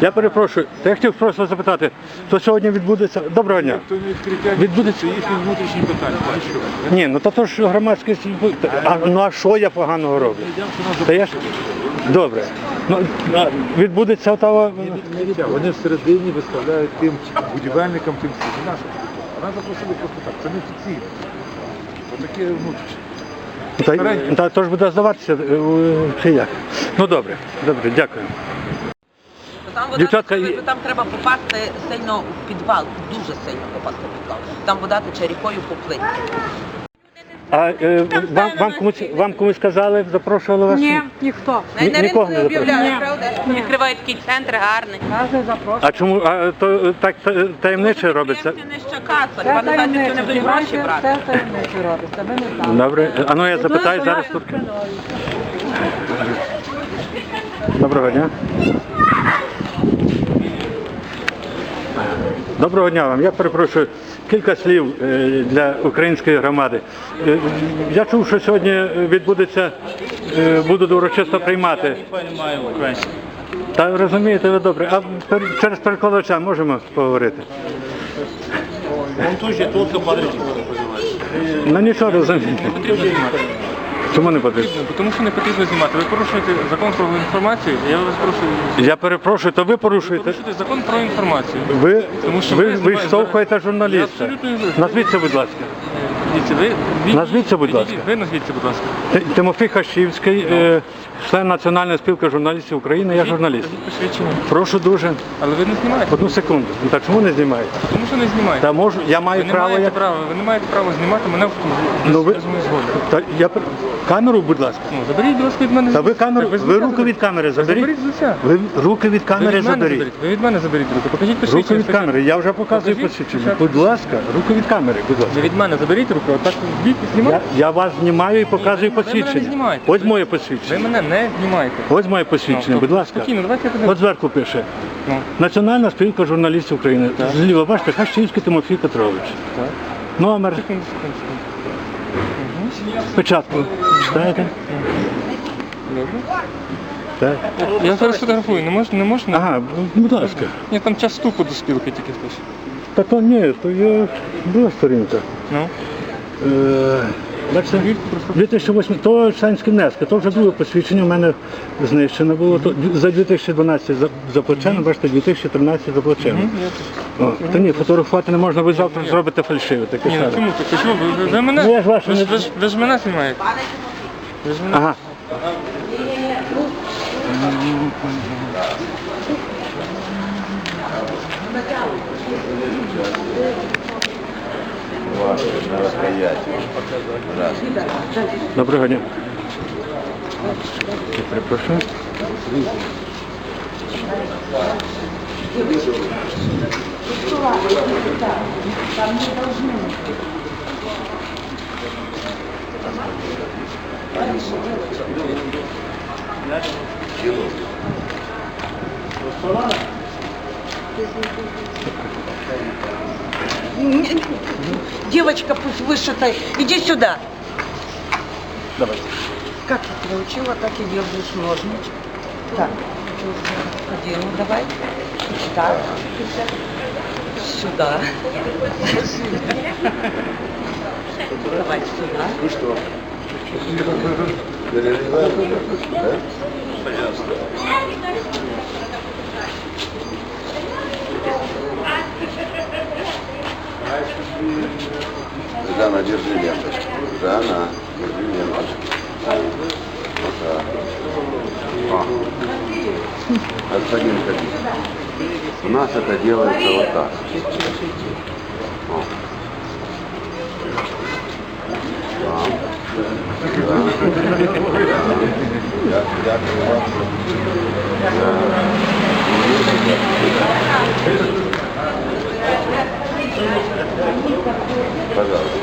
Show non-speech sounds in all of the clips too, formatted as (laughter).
Я перепрошую, та я хотів просто запитати, то сьогодні відбудеться. Доброго дня. То не відкриття Відбудеться- це їхні внутрішні питання. Та що? Ні, ну то, то ж громадськість. А, ну а що я поганого роблю? Та я ж. Добре. Ну, а відбудеться того. Не. Вони всередині виставляють тим будівельникам, тим всім. Наша справа. Нас запросили просто так. Це не офіційно. Отаке внутрішнє. Та, та то ж буде здаватися е, чи як? Ну добре, добре, дякую. Там вода, Дівчатка, там треба попасти сильно в підвал, дуже сильно попасти в підвал. Там вода тече рікою по плині. А е, вам, вам, комусь, вам комусь казали, запрошували вас? Ні, ніхто. Ні- Навіть нікого не не об'являли, правда? Ні. Відкривають такий центр гарний. Каже, запрошую. А чому а, то е, так та- таємниче робиться? Це не щакаса, Це вони знають, що не будуть гроші таємниче, брати. це таємниче робиться, ви не знаєте. Добре. А ну я запитаю зараз тут. Доброго дня. Доброго дня вам. Я перепрошую кілька слів е, для української громади. Е, Я чув, що сьогодні відбудеться, е, будуть урочисто приймати. Та розумієте ви добре. А через перекладача можемо поговорити? Он тоже. Ну нічого розумієте. Чому не потрібно? Тому що не потрібно знімати. Ви порушуєте закон про інформацію. Я вас прошу. Я перепрошую, то ви порушуєте. Порушуєте закон про інформацію. Ви, Тому що ви, ви ви знімаєте штовхуєте Я журналіста. абсолютно не. Назвіться, будь ласка. Дивіться, ви Назвіться, будь ласка. Ви назвіться, будь ласка. Тимофій Хащівський, е, член Національної спілки журналістів України, я журналіст. Посвідчення. Прошу дуже. Але ви не знімаєте. Одну секунду. Ну так чому не знімаєте? Тому що не знімаєте. Та можу, я маю Ви не право маєте як. права, ви не маєте права знімати мене в Ну ви та я камеру, будь ласка. Ну, заберіть, будь ласка, від мене. Та ви камеру, Так, ви руку від камери заберіть. Заберіть з лиця. Ви руки від Ви камери від мене заберіть. заберіть. Ви від мене заберіть руку. Покажіть посвідчення. Руку від спочатку. камери. Я вже показую Покажіть посвідчення. спочатку. Будь ласка, руку від камери, будь ласка. Ви від мене заберіть руку, бік і знімайте. Я, я вас знімаю і показую ви мене не посвідчення. знімаєте. Ось моє Ви посвідчення. мене не знімаєте. Ось моє посвідчення, Ну, будь ласка. Спокійно, давайте я. От зверху пише. Ну, Національна спілка журналістів України. Зліва, бачите, Хащівський Тимофій Петрович. так. Номер, Секунду, секунду, секунду. спочатку. Читаєте? Добре. Так. Я зараз фотографую, не можна, не можна? Ага, будь ласка. Ні, там час вступу до спілки тільки хтось. Та то ні, то є друга сторінка. Ну, 2008, то членські внески, то вже друге посвідчення в мене знищено було. То за 2012 заплачено, бачите, 2013 заплачено. О, Та ні, фотографувати не можна, ви завтра зробите фальшиве таке Ні, ну саме. чому так? Чому? Ви, ви, ви мене, Ну, я ж вашу ви, ж, не- ви, ж, ви ж мене знімаєте. Ви ж мене... Ага. ваших мероприятий. Здравствуйте. Доброго дня. Я прошу. Там не должны. Девочка пусть вышитая, иди сюда. Давайте. Как я научила, так и держишь ножничек. Так, один, давай. Так, сюда. Давай сюда. Жана, держи ленточку. Жана, держи ленточку. Вот так. О. Господин, ходи. У нас это делается вот так. О. Да. Да. Да. Пожалуйста.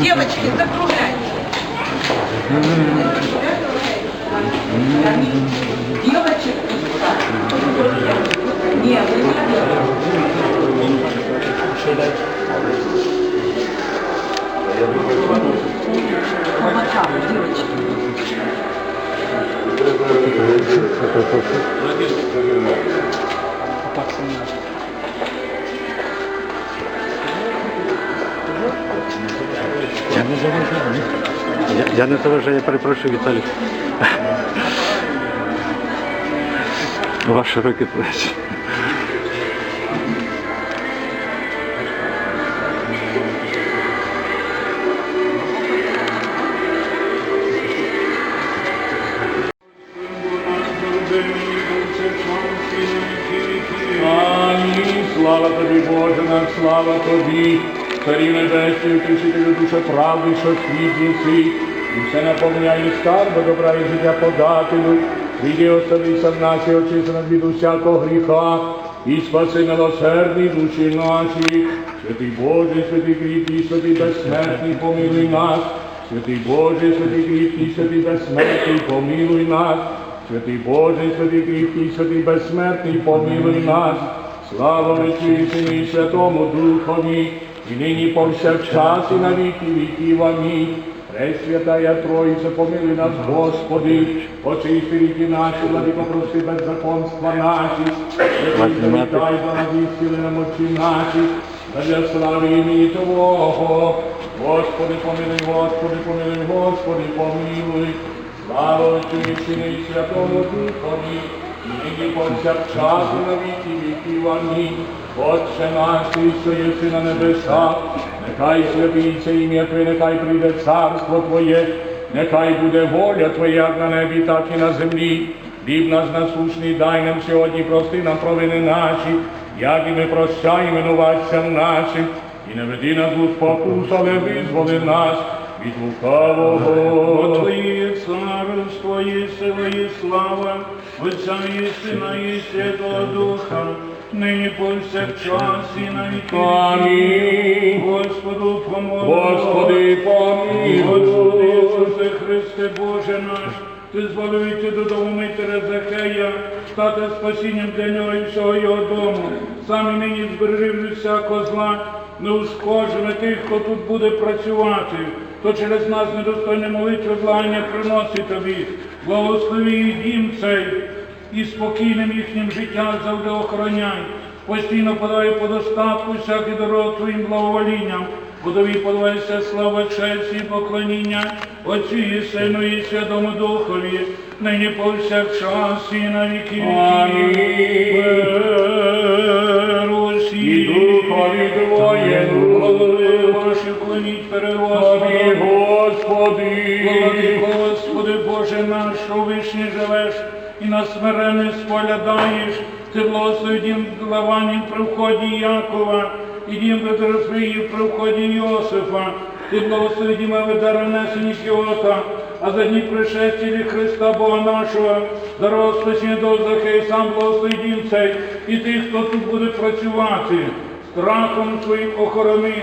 Девочки, закругляйте. Девочек Нет, нет. Я не заважаю. Перепрошую, Віталій. Ваші руки плечі. Тобі, Царі небесні, утішителю душа правди, що світ єси, і все наповняє скарби, добра і життя подателю. Віді оселися в наші очисти над від усякого гріха, і спаси милосердні душі наші. Святий Боже, святий кріпкий, святий безсмертний, помилуй нас. Святий Боже, святий кріпкий, святий безсмертний, помилуй нас. Святий Боже, святий кріпкий, святий безсмертний, помилуй нас. Слава Отцю і Святому Духові, і нині повсякчас і на віки віків. Амінь. Пресвятая Троїця, помилуй нас, Господи, очисти ріки наші, владико, прости беззаконства вітай за нас істини на мочі наші, та для слави імені Твого. Господи, помилуй, Господи, помилуй, Господи, помилуй. Слава Отцю і Сину і Святому Духові, і нині повсякчас і на віки віків. Амінь. Отче наш, ти, що єси на небесах, нехай святиться ім'я Твоє, нехай прийде царство Твоє, нехай буде воля Твоя як на небі, так і на землі. Хліб наш насущний дай нам сьогодні, прости нам провини наші, як і ми прощаємо винуватцям нашим, і не веди нас у спокус, але визволи нас від лукавого. Твоє царство, і сила, і слава, Отця і Сина, і Святого Духа, нині повсякчас і на віки. Амінь. Господу помолимо. Господи, помилуй. Господи Ісусе Христе, Боже наш, ти звалюєте додому Митера Захея, стати спасінням для нього і всього його дому. Самі нині збережи від всякого зла, не ушкоджено тих, хто тут буде працювати, то через нас недостойне молитви благання приносить тобі. Благослови і дім цей і спокійним їхнім життям завжди охороняй. Постійно подай по достатку всякий дорог твоїм благоволінням. Будові подавайся слава, честь і поклоніння Отцю і Сину і Святому Духові, нині повсякчас і на віки віків. Перусі. І Духові Твоє, голови ваші вклоніть перед Господи. Господи. Господи Боже наш, що вишні живеш, і на смирене споглядаєш, ти благослови дім Лаванів при вході Якова, і дім Петрофиїв при вході Йосифа, ти благослови дім Ведаронесені Кіота, а за дні пришестя Христа Бога нашого, спасіння до Захей, сам благослови дім цей, і тих, хто тут буде працювати, страхом своїм охорони,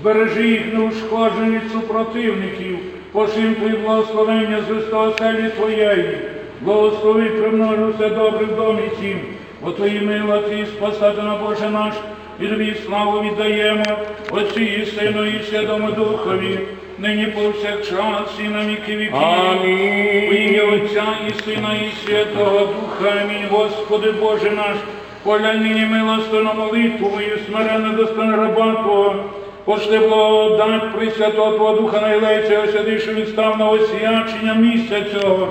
збережи їх неушкоджені супротивників, пошим твої благословення з оселі Твоєї, благослови примножу все добре в домі цім, бо Твої милоті спасати на Боже наш, і тобі славу віддаємо, Отцю і Сину і Святому Духові, нині повсякчас і на віки віків. Амінь. У ім'я Отця і Сина і Святого Духа. Амінь. Господи Боже наш, поглянь нині милостину на молитву мою, смиренно достойно раба Твого, Пошли благодать Пресвятого Твого Духа найлейця, осядивши відстав на освячення місця цього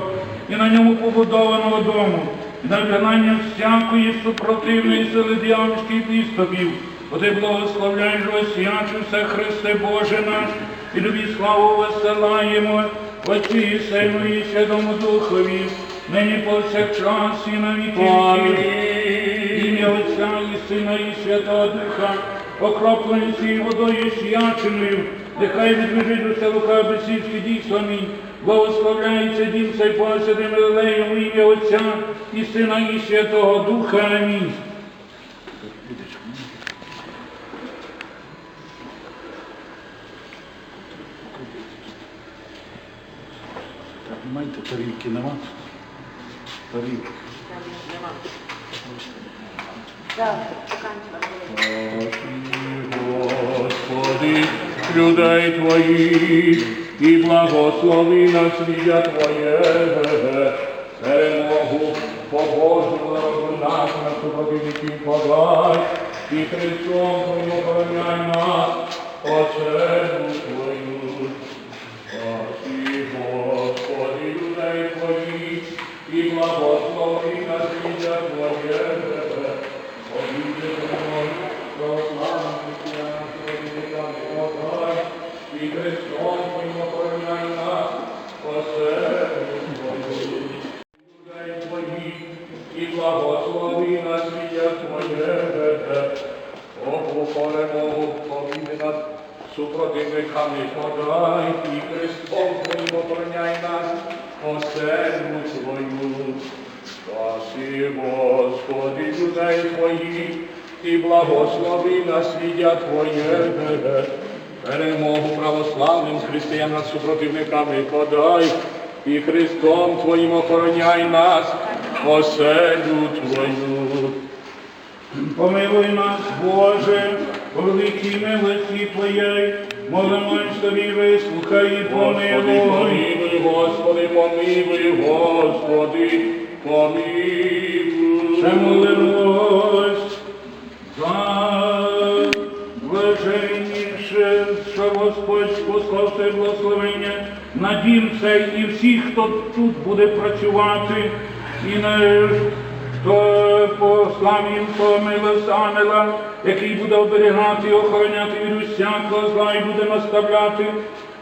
і на ньому побудованого дому, і на виконання всякої супротивної сили діявольських приступів. Бо ти благословляєш освячився, Христе Боже наш, і тобі славу веселаємо, Отцю і Сину і Святому Духові, нині повсякчас і на віки. Ім'я Отця і Сина і Святого Духа, окроплені цією водою свяченою, нехай відбіжить усе лука бесівське дійство. Амінь. Благословляється дім цей посвятим лелеєм ім'я Отця і Сина і Святого Духа. Амінь. Маєте тарілки нема? Тарілки. Господи, людей Твоїх, і благослови наслідя Твоє, перемогу перемогу по Божому народу нашому на супротивників подай, і Христом Твоїм охороняй нас, оцеру Твою. Спаси, Господи, людей Твоїх, і благослови на свіття Твоє. Обійди Твоє, православним християнам, Твоїм подай, і Христом Твоїм охороняй нас, оцеру Твою людей Твоїх, і благослови на свіття Твоє. Богу перемогу побіди над супротивниками подай, і Христом Твоїм охороняй нас, оселю Твою. Спаси, Господи, людей Твоїх, і благослови на свіття Твоє. Перемогу православним християнам супротивниками подай, і Христом Твоїм охороняй нас, оселю Твою. Помилуй нас, Боже, по великій милості Твоєї, молимось тобі, вислухай і Господи, помилуй. помилуй, Господи, помилуй, Господи, помилуй. Ще молимось за блаженніше, що Господь послав це благословення на дім цей і всіх, хто тут буде працювати, і на хто послав їм того милость ангела, який буде оберігати і охороняти від усякого зла і буде наставляти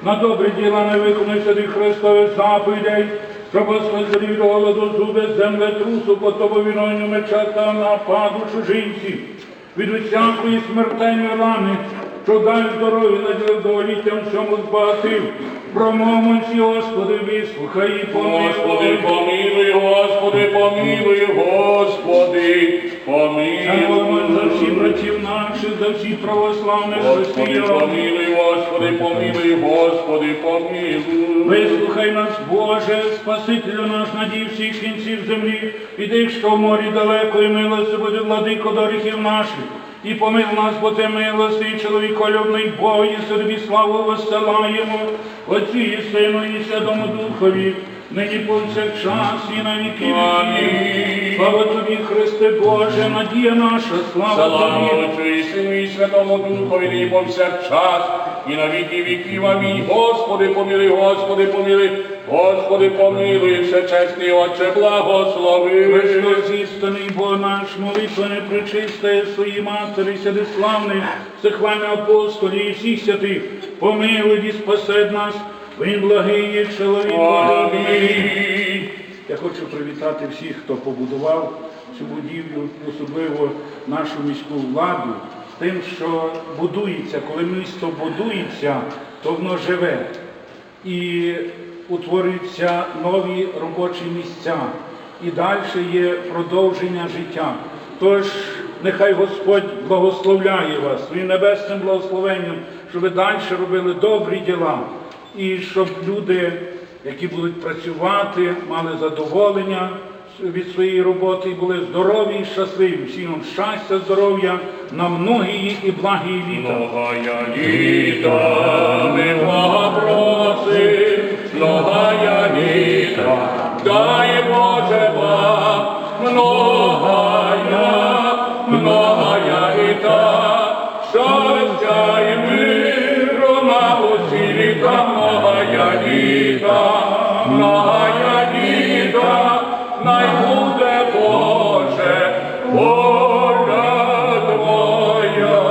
на добре діла не виконує святих Христових заповідей, Господь від голоду, зуби, землетрусу, потоповіною меча та нападу чужинців, від усякої смертельної рани, що дай здоров'я наділив доволіттям всьому збагатив. Промовмонці, Господи, вислухай і Господи, помилуй. помилуй, Господи, помилуй, Господи, Молимось за всіх братів наших, за всіх православних Господи, помилуй, Господи, помилуй, Господи, помилуй. Вислухай нас, Боже, Спасителю наш, надій всіх кінців землі, і тих, що в морі далеко, і милости владико до гріхів наших. І помил нас, бо ти милости, і чоловіколюбний Бог, і собі славу висилаємо, Отцю і Сину, і Святому Духові, нині повсякчас і на віки віків. Слава тобі, Христе Боже, надія наша, слава Слава тобі. Отцю і Сину і Святому Духові, і повсякчас, і на віки віків. Амінь. Господи, помилуй, Господи, помилуй, Господи, помилуй, всечесний Отче, благослови. Пречистий Бог наш, молитвене пречистає своїй матері, сядиславний, всехвальний апостолі і всіх святих, помилуй і спасет нас, він благий є чоловік. Я хочу привітати всіх, хто побудував цю будівлю, особливо нашу міську владу, тим, що будується, коли місто будується, то воно живе і утворюються нові робочі місця. І далі є продовження життя. Тож нехай Господь благословляє вас своїм небесним благословенням, щоб ви далі робили добрі діла, і щоб люди, які будуть працювати, мали задоволення від своєї роботи і були здорові і щасливі. Всім вам щастя, здоров'я на многії і благі літа. Многая літа, ми просим, многая літа, дай Боже вам, многая, многая літа, многая літа, многая літа, най буде Боже, воля Твоя.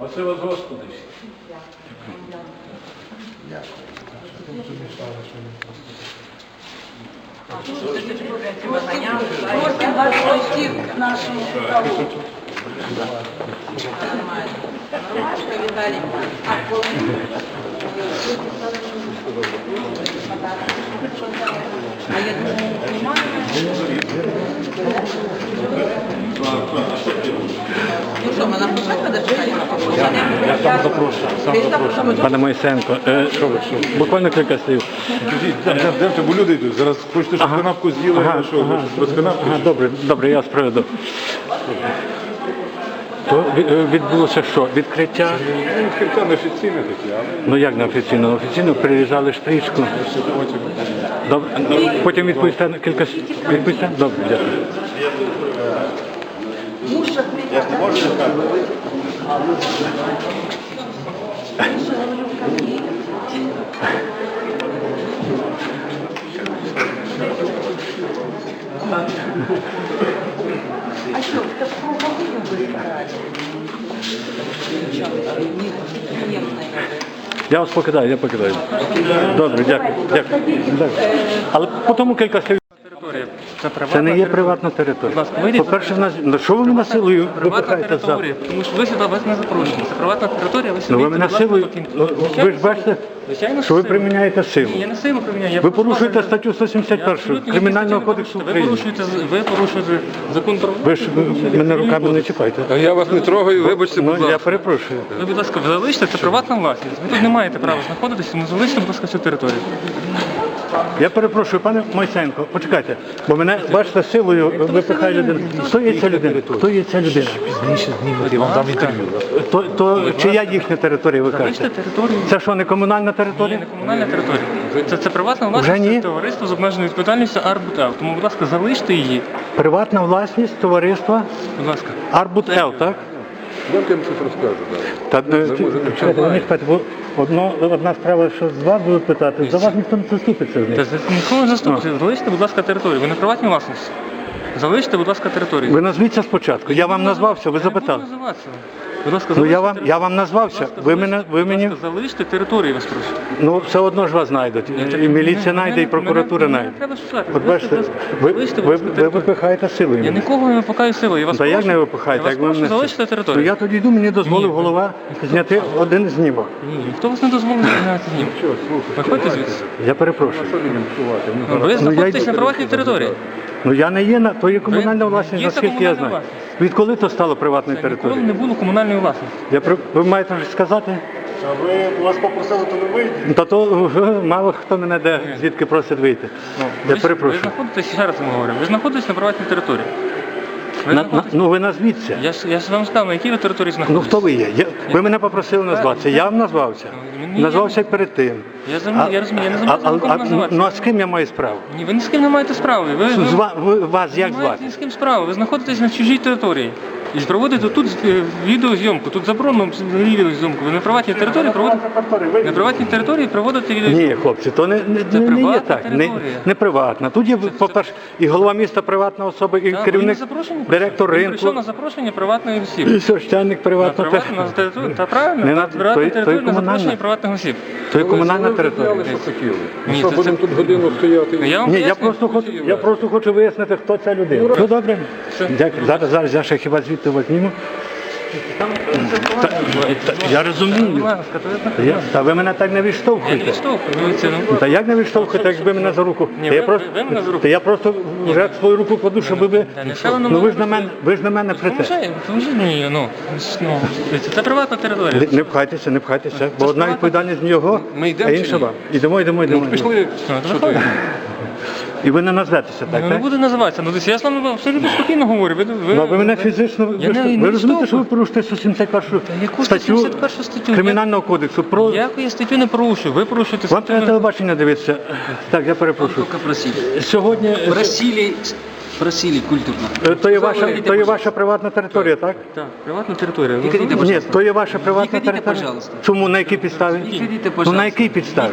Оце вас Господи. Гостів нашому праву. Нормально. Віталій. А коли? А я думаю, немає. Ну що, ми на початку дочекаємо? Я сам запрошую, сам запрошую. Пане Моїсенко, е, що ви, що? Буквально кілька слів. Демте, бо люди йдуть. Зараз хочете, щоб канапку з'їли, Ага, що ага. без канапки? Ага, добре, добре, я вас проведу. То е, відбулося що? Відкриття? Ну, Відкриття не офіційне таке, але Ну як не офіційно? Офіційно перерізали стрічку. потім Добре. Потім відповісте на кілька с- відповісте? Добре, дякую. А що, выбирали? Причем. Я вас покидаю, я покидаю. Добре, дякую. дякую. Але по кілька слів. Це приватна Це не є приватна територія. Будь ласка. По-перше, в нас ну, що ви мене силою Приватна випихаєте за? територія, тому що ви сюди вас не запрошені. Це приватна територія, ви Ну ви мене будь ласка, силою. покиньте. ну, Ви ж бачите, Звичайно, що ви силою. приміняєте силу. Ні, я не силу приміняю. я Ви просто порушуєте кажу, статтю я 171 абсолютно Кримінального кодексу статті не України. Ви порушуєте, ви порушуєте закон про Ви ж ви мене руками не чіпайте. А я вас не трогаю, вибачте, будь Ну, я ласка. перепрошую. Ви, будь ласка, залиште, це приватна власність. Ви тут не маєте права знаходитися, тому залиште, будь ласка, цю територію. Я перепрошую, пане Мойсенко, почекайте, бо мене бачите силою випихає людина. Хто є ця людина? Хто є ця людина? Я вам дам інтерв'ю. То, то чия їхня територія ви кажете? територію. Це що, не комунальна Ні, територія? не комунальна територія. Це, це приватна Вже ні? власність товариство з обмеженою відповідальністю Арбутел. Тому, будь ласка, залиште її. Приватна власність товариства Будь ласка. Арбут Л, так? Дайте я вам щось розкажу. да. Та не чекайте, не чекайте, бо одно, одна справа, що з вас будуть питати, за вас ніхто не заступиться з Та них. за- нікого не заступиться. Залиште, будь ласка, територію. Ви не приватні власності. Залиште, будь ласка, територію. Ви назвіться спочатку. Я вам назвався, ви Я не запитали. буду називатися. Будь ласка, Ну я залиште вам, я вам назвався. Ви мене, ви будь мені, ласка, залиште територію, я вас прошу. ну все одно ж вас знайдуть. І міліція знайде, і прокуратура знайде. мене треба шукати. От бачите, ви, ви, ви випихаєте силою. Я мене. нікого не випихаю силою. Я вас Та як прошу. не випихаєте? Я Як ви прошу, мене... залиште Ну територію. я тоді йду, мені дозволив Ні. голова зняти один знімок. Ні, ніхто вас не дозволить зняти знімок. Виходьте звідси. Я перепрошую. Ну, Ви знаходитесь на приватній території. Ну я не є на то є комунальна Ви- власність, є це наскільки я комунальна знаю. Відколи то стало приватною Це ніколи територією? не було комунальної власності. Я про- ви маєте сказати? А ви вас попросили, то не вийдіть. Ну, Та то е, мало хто мене де звідки просить вийти. Я Ви, ви перепрошую. знаходитесь, ще раз ми говоримо, ви знаходитесь на приватній території. Ви На, на, ну ви назвіться. Я ж я ж вам сказав, на якій ви території Ну знаходитесь. хто ви є? Я, ви мене попросили назватися. Я вам назвався. Ні, Назвався й перед тим. Я розумію, я розумію, я не а, а, називатися. ну а з ким я маю справу? Ні, ви ні з ким не маєте справи. Ви, ви, З ва- ви- вас як не маєте звати? ні з ким справи. Ви знаходитесь на чужій території. І проводите тут відеозйомку. Тут заборонено відеозйомку. Ви на приватній території проводите на приватній території проводите відеозйомку. Ні, хлопці, то не, не, Це не, не є приватна так. Не, не приватна. Тут є, по-перше, і голова міста приватна особа, і Так, керівник, директор Він прийшов на запрошення приватної осіб. і священник На приватна. територію, та правильно, Не на- на приватну то й- то й територію на запрошення приватних осіб. То є комунальна територія. Ні, Що, будемо тут годину стояти? Ну, я вам Ні, я просто хочу, я просто хочу вияснити, хто ця людина. Ну добре. Дякую. Зараз, зараз я ще хіба звідти возьму. Там Та, я розумію. Я, та ви мене так не Я не відштовхуєте. ну, Та як не відштовхуєте, якби мене за руку? Ні, Та я ви- просто, ви мене за руку. Та я просто вже свою руку кладу, щоб ви. Та не Ну ви ж на мене, ви ж на мене прите. Ну, ну, дивіться, це приватна територія. Не, пхайтеся, не пхайтеся, бо одна відповідальність в Ми йдемо а чи інша ні? вам. Ідемо, йдемо, йдемо. Пішли. Ну, то. І ви не назветеся, так? Ну, не так? буду називатися. Ну, я з вами абсолютно спокійно говорю. Ви, ви, Ну, а ви мене фізично, ви, Я не- ви не розумієте, що ви порушуєте порушите 171 яку статтю 171 статтю? Кримінального кодексу. Про... Яку я статтю не порушую? Ви порушуєте Вам треба статтю. телебачення дивитися. Так, я перепрошую. Только просили. Сьогодні Просили, просили культурно. е, то є ваша, то є ваша приватна територія, так? Так, приватна територія. Не ходіть, Ні, то є ваша приватна територія. пожалуйста. Чому на якій підставі? Ходите, Ну пожалуйста. на якій підставі?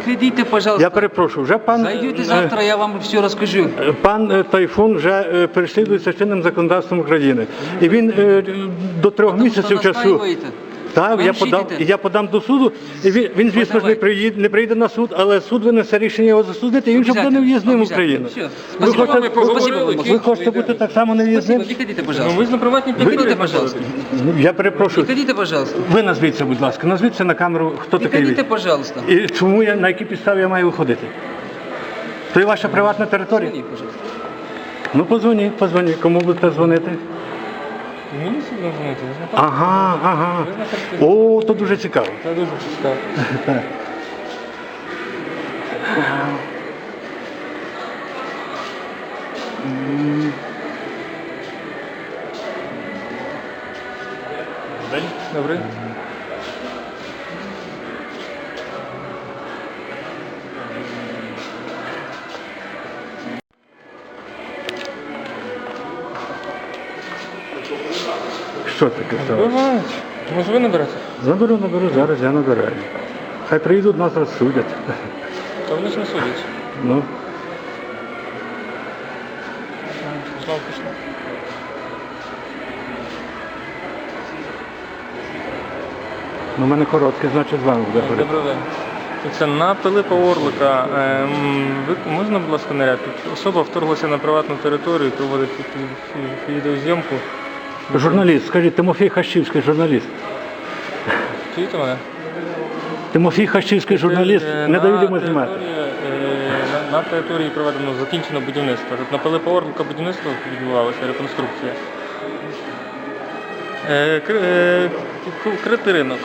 Пожалуйста. Я перепрошую, вже пан Зайдете е, завтра, я вам все расскажу. е, пан е, Тайфун вже е, переслідується чинним законодавством України. І він е, до трьох місяців часу. настаиваете. Так, я і я подам до суду. Він, він звісно ж не приїде, не прийде на суд, але суд винесе рішення його засудити, і він вже буде нев'їзним в. Україну. Ви хочете, вам, ви хочете бути так само нев'їзним? не ходите, Ну, ви ж на Не пожалуйста. Ну, Я перепрошую. ходите, пожалуйста. Ви назвіться, будь ласка, назвіться на камеру, хто такий ви. пожалуйста. І чому я на якій підставі я маю виходити? То є ваша приватна територія? Пожалуйста. Ну позвоніть, позвоніть. Кому будете дзвонити? Дзвонити, я ж не так. Ага, ага. О, то дуже цікаво. Це дуже цікаво. Добре. Що таке стало? Бувають. Може ви наберете? Наберу, наберу, зараз я набираю. Хай приїдуть, нас розсудять. Та вони ж не судять. Ну, Пішло, пішло. ну, у мене короткий, значить з вами буде говорити. Добрий день. Це на Пилипа Орлика. Ем, Ви можна, будь ласка, наряд? Тут особа вторглася на приватну територію, проводить тут фі- фі- відеозйомку. Журналіст, скажіть, Тимофій Хащівський журналіст. Чуєте мене? Тимофій Хащівський журналіст, Е, не дають йому знімати. території, е, На, території проведено закінчено будівництво. Тут на Пилипа Орлика будівництво відбувалося, реконструкція. Е, е, ку- Критий ринок.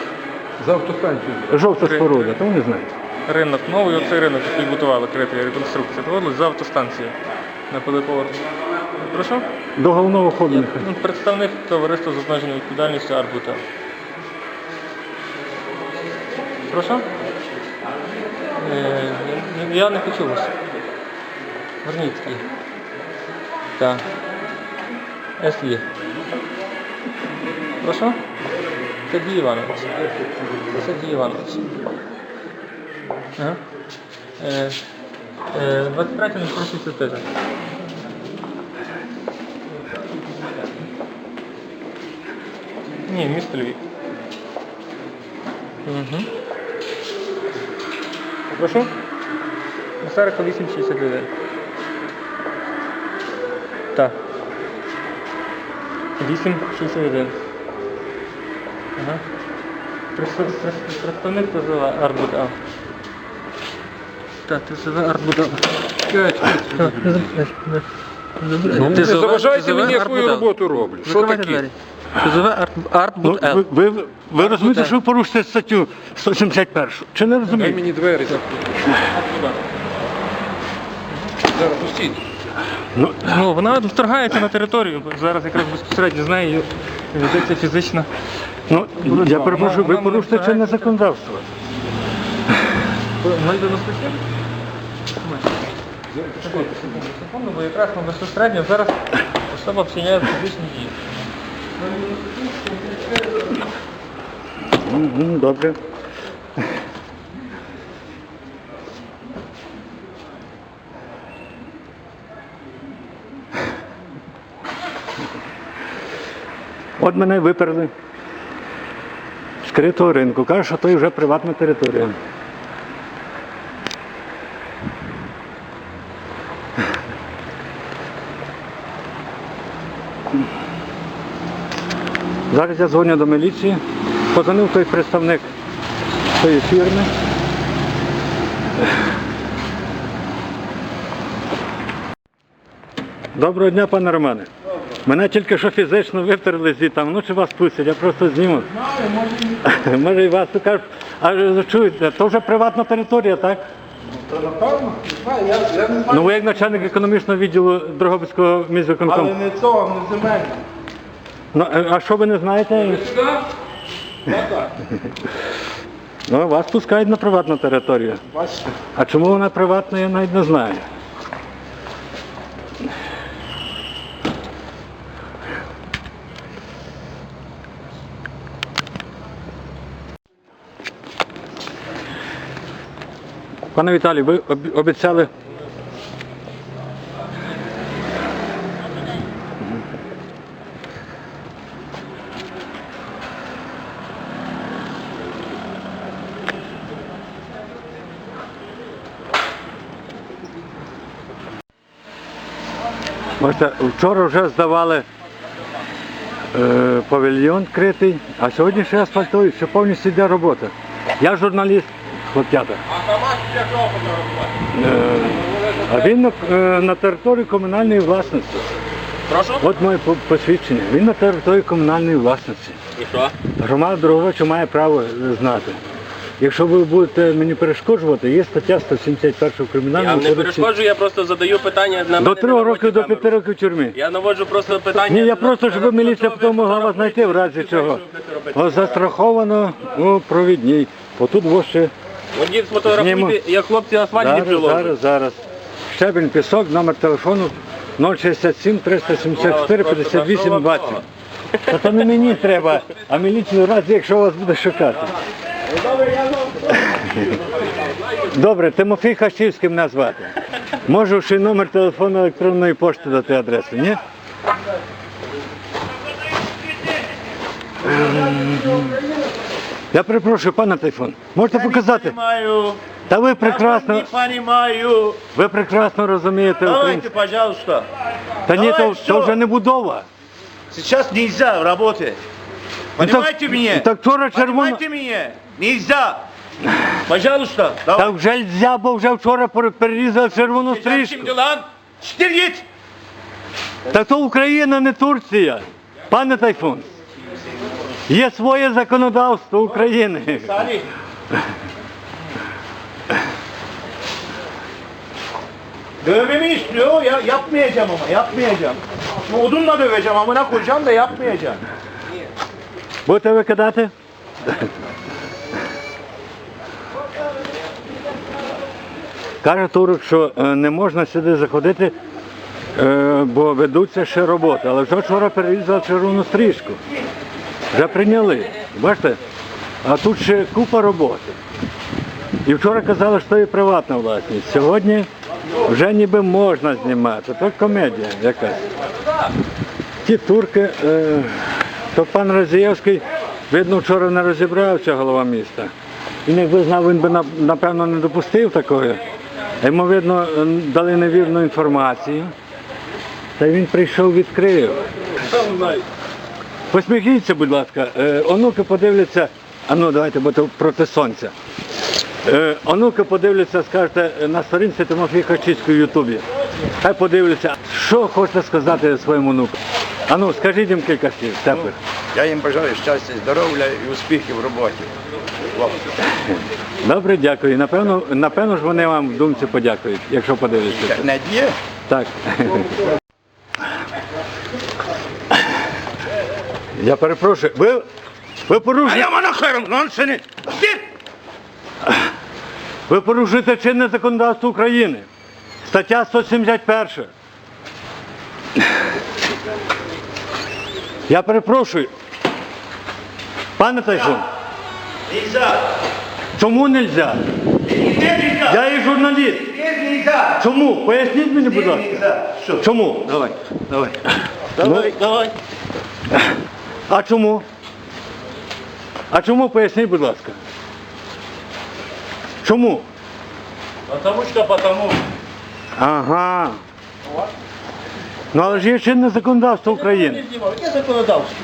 За автостанцію. Жовта споруда, то вони знають. Ринок новий, оцей ринок, який будували, критий реконструкція. Проводилась за автостанцією на Пилипа Орлика. Прошу? До головного входу нехай. Ну, Представник товариства з обмеженою відповідальністю Арбута. Прошу? Е, я- я не почув вас. Верніцький. Так. СВ. Прошу? Сергій Іванович. Сергій Іванович. Ага. Е, е, 23 на 64. Ні, місто Львів. Угу. Прошу? Масарика 861. Так. 861. Ага. Представ- представ- Представник ТЗВ Арбуда. Так, ТЗВ Арбуда. Не заважайте мені, я свою роботу роблю. Що таке? ТЗВ Ну, Арбуд ви, ви, ви розумієте, що ви порушите статтю 171? Чи не Дай розумієте? мені двері. Зараз пустіть. Ну, Ну, вона вторгається на територію. Зараз якраз безпосередньо з нею ведеться фізична. ну, я перепрошую, ви порушите чинне законодавство. 097? Секунду, секунду, секунду, бо якраз ми безпосередньо зараз особа вчиняє фізичні дії. Мгм, Добре. От мене виперли з критого ринку. Кажуть, що то вже приватна територія. Зараз я дзвоню до міліції. Позвонив той представник тої фірми. Доброго дня, пане Романе. Мене тільки що фізично виперли звідти, ну чи вас пустять, я просто зніму. (laughs) Може і вас кажуть, а чуєте, то вже приватна територія, так? Ну ви як начальник економічного відділу Дрогобицького міськвиконкому. Але не цього, не земельного. Ну, е, а що ви не знаєте? Ну, вас пускають на приватну територію. Бачите? А чому вона приватна, я навіть не знаю. Пане Віталій, ви обіцяли. Вчора вже здавали е, павільйон критий, а сьогодні ще асфальтують, ще повністю йде робота. Я журналіст, хлоп'ята. Е, а він на, е, на території комунальної власності. Прошу? От моє посвідчення. Він на території комунальної власності. І що? Громада Дроговича має право знати. Якщо ви будете мені перешкоджувати, є стаття 171 Я кримінального вам не кодексу. перешкоджу, я просто задаю питання на До мене трьох наводьте років до камеру. п'яти років тюрми. Я наводжу просто питання. Ні, я на- просто, щоб на- міліція на- потім могла вас знайти в разі чого. Ви будете робити? О, застраховано у провідній. Отут ось ще Водій сфотографуйте, як хлопці асфальт зараз, приложать. зараз, зараз. Щебень пісок, номер телефону 067 374 58 20. Та то не мені треба, а міліцію разі, якщо вас буде шукати. Добре, Тимофій Хащівський мене звати. Можу ще номер телефону електронної пошти дати адресу, ні? Я перепрошую, пане Тайфун, можете показати? понимаю. Та ви Я прекрасно, не понимаю. ви прекрасно розумієте Давайте, українську. пожалуйста. Та ні, давай, то, всё. то вже не будова. Сейчас нельзя работать. Понимаете так, меня? так вчора червоно. Понимаете меня? Нельзя. Пожалуйста. Давай. Так вже нельзя, бо вже вчора пере- перерізали червону стрічку. Та то Україна, не Турція. Пане Тайфун, є своє законодавство України. Salih. Dövmemi istiyor ya yapmayacağım ama yapmayacağım. Odunla döveceğim amına koyacağım da yapmayacağım. Будете викидати? Каже турок, що е, не можна сюди заходити, е, бо ведуться ще роботи. Але вже вчора перерізали червону стрічку. Вже прийняли. Бачите? А тут ще купа роботи. І вчора казали, що є приватна власність. Сьогодні вже ніби можна знімати. То комедія якась. Ті турки, е, то пан Розієвський, видно, вчора не розібрався голова міста. Він якби знав, він би напевно не допустив такої. Йому, видно, е, дали невірну інформацію. Та він прийшов, відкрив. Посміхніться, будь ласка, Е, онуки подивляться, а ну давайте, бо то проти сонця. Е, онуки подивляться, скажете, на сторінці Тимофія Хачицького в Ютубі. Хай подивляться, що хочете сказати своєму онуку. А ну, скажіть їм кілька слів, теплих. Я їм бажаю щастя, здоров'я і успіхів в роботі. Добре, дякую. Напевно, напевно ж вони вам в думці подякують, якщо подивляться. Надія? Так. Я перепрошую. Ви, ви порушуєте. Я монахером, ну сини. Ви порушуєте чинне законодавство України. Стаття 171. Я перепрошую. Пане Тайфун, Нельзя. Чому не можна? Нельзя. Я є журналіст. Чому? Поясніть мені, будь ласка. Чому? Давай, давай. Ну, Давай, давай. А чому? А чому поясніть, будь ласка? Чому? Потому что потому. Ага. Ну але ж є чинне законодавство України. Яке законодавство?